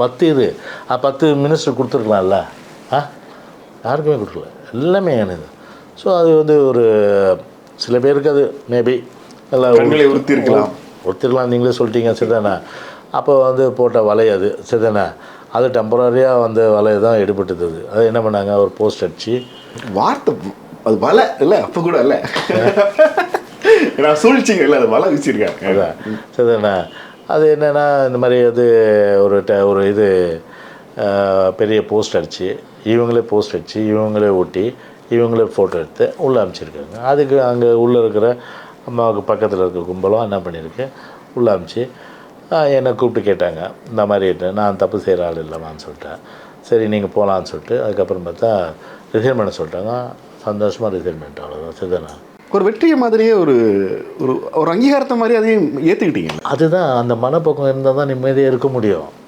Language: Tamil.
பத்து இது. ஆ, பத்து மினிஸ்டர் கொடுத்துருக்கலாம்ல. ஆ யாருக்குமே கொடுக்கல. எல்லாமே எனது ஸோ அது வந்து ஒரு சில பேருக்கு அது மேபி எல்லாம் கண்களை உறுத்தியிருக்கலாம். ஒருத்தர்லாம் நீங்களே சொல்லிட்டீங்க சரிதானே அப்போ வந்து போட்ட வலை அது சரிதானே அது டெம்பரரியாக வந்து வலை தான் எடுபட்டது. அது என்ன பண்ணாங்க? ஒரு போஸ்ட் அடிச்சு. வார்த்தை அது வலை இல்லை அப்போ கூட இல்லை. நான் சூழ்ச்சிங்க இல்லை அது வலை வச்சிருக்காங்க அதான். சரிதானே அது என்னென்னா இந்த மாதிரி அது ஒரு ட ஒரு இது பெரிய போஸ்ட் அடித்து இவங்களே போஸ்ட் அடித்து இவங்களே ஒட்டி இவங்களே ஃபோட்டோ எடுத்து உள்ளே அனுப்பிச்சிருக்காங்க அதுக்கு அங்கே உள்ளே இருக்கிற அம்மாவுக்கு பக்கத்தில் இருக்க கும்பலும் என்ன பண்ணியிருக்கு உள்ளே அனுப்பிச்சு என்னை கூப்பிட்டு கேட்டாங்க இந்த மாதிரி நான் தப்பு செய்கிற ஆள் இல்லைம்மான்னு சொல்லிட்டேன். சரி நீங்கள் போகலான்னு சொல்லிட்டு அதுக்கப்புறம் பார்த்தா ரிசைன் பண்ண சொல்லிட்டாங்க. சந்தோஷமாக ரிசைன் பண்ணிட்டேன் அவ்வளோதான் சரிதானே ஒரு வெற்றியை மாதிரியே ஒரு ஒரு ஒரு அங்கீகாரத்தை மாதிரி அதையும் ஏற்றுக்கிட்டீங்க அதுதான் அந்த மனப்பக்கம் இருந்தால் தான் நிம்மதியாக இருக்க முடியும்.